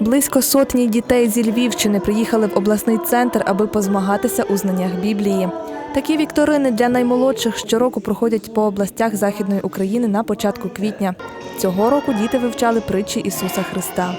Близько сотні дітей зі Львівщини приїхали в обласний центр, аби позмагатися у знаннях Біблії. Такі вікторини для наймолодших щороку проходять по областях Західної України на початку квітня. Цього року діти вивчали притчі Ісуса Христа.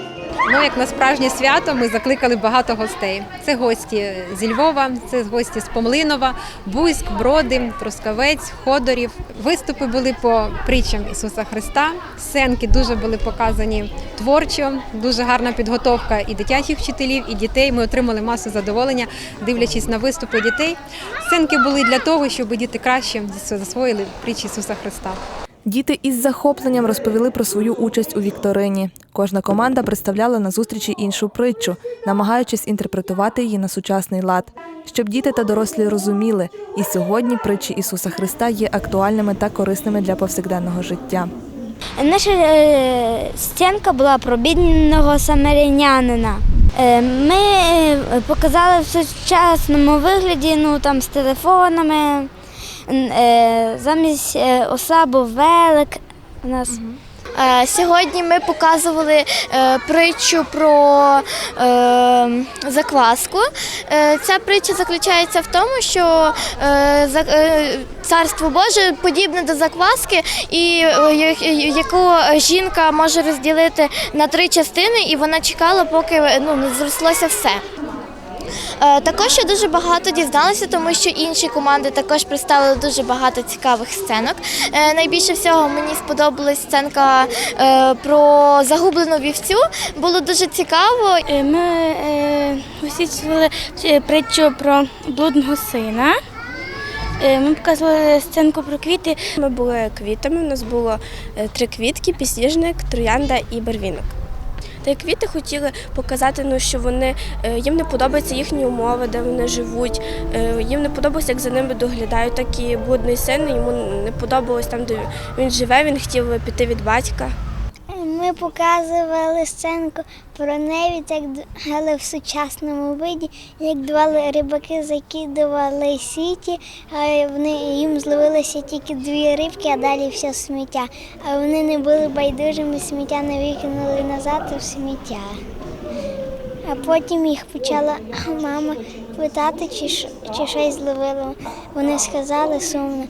Ну, як на справжнє свято, ми закликали багато гостей. Це гості зі Львова, це гості з Помлинова, Буйськ, Броди, Трускавець, Ходорів. Виступи були по притчам Ісуса Христа. Сценки дуже були показані творчо, дуже гарна підготовка і дитячих вчителів, і дітей. Ми отримали масу задоволення, дивлячись на виступи дітей. Сценки були для того, щоб діти краще засвоїли притчі Ісуса Христа. Діти із захопленням розповіли про свою участь у вікторині. Кожна команда представляла на зустрічі іншу притчу, намагаючись інтерпретувати її на сучасний лад, щоб діти та дорослі розуміли, і сьогодні притчі Ісуса Христа є актуальними та корисними для повсякденного життя. Наша е, сценка була про бідного самарянина. Е, Ми е, показали в сучасному вигляді, ну там з телефонами. Е, Замість е, осла був велик. У нас Е, Сьогодні ми показували притчу про закваску. Ця притча заключається в тому, що царство Боже подібне до закваски, і яку жінка може розділити на три частини, і вона чекала, поки ну, не зрослося все. Е, Також я дуже багато дізналася, тому що інші команди також представили дуже багато цікавих сценок. Е, Найбільше всього мені сподобалась сценка е, про загублену вівцю. Було дуже цікаво. Ми е, притчу про блудного сина. Ми показували сценку про квіти. Ми були квітами. У нас було три квітки: підсніжник, троянда і барвінок. Та й квіти хотіли показати, ну, що вони е, їм не подобаються їхні умови, де вони живуть. е, Їм не подобається, як за ними доглядають. Так і будний син йому не подобалось там, де він живе. Він хотів піти від батька. Ми показували сценку про невід, як але в сучасному виді, як два рибаки закидували сіті, а вони їм зловилося тільки дві рибки, а далі все сміття. А вони не були байдужими, сміття не викинули назад у сміття. А потім їх почала мама питати, чи, чи щось зловило. Вони сказали сумно.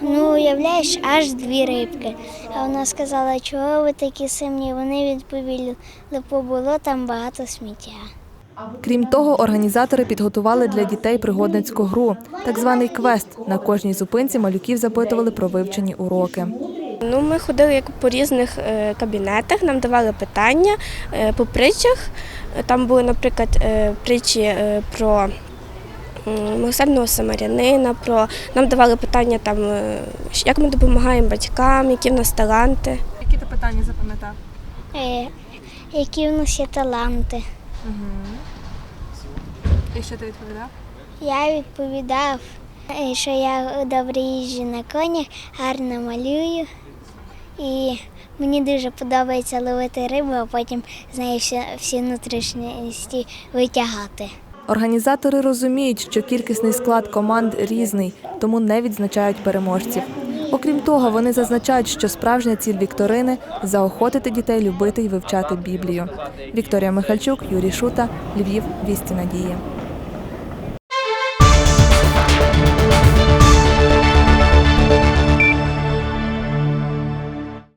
Ну, уявляєш, аж дві рибки. А вона сказала, чого ви такі сумні? Вони відповіли, бо було там багато сміття. Крім того, організатори підготували для дітей пригодницьку гру, так званий квест. На кожній зупинці малюків запитували про вивчені уроки. Ну, ми ходили як по різних е, кабінетах, нам давали питання е, по притчах. Там були, наприклад, е, притчі про милосердного самарянина, про нам давали питання, там, е, як ми допомагаємо батькам, які в нас таланти. Які ти питання запам'ятав? Е, які в нас є таланти? І що ти відповідав? Я відповідав, е, що я добре їжджу на конях, гарно малюю. І мені дуже подобається ловити рибу, а потім з неї всі, всі внутрішності витягати. Організатори розуміють, що кількісний склад команд різний, тому не відзначають переможців. Окрім того, вони зазначають, що справжня ціль вікторини заохотити дітей любити і вивчати Біблію. Вікторія Михальчук, Юрій Шута, Львів, Вісті Надії.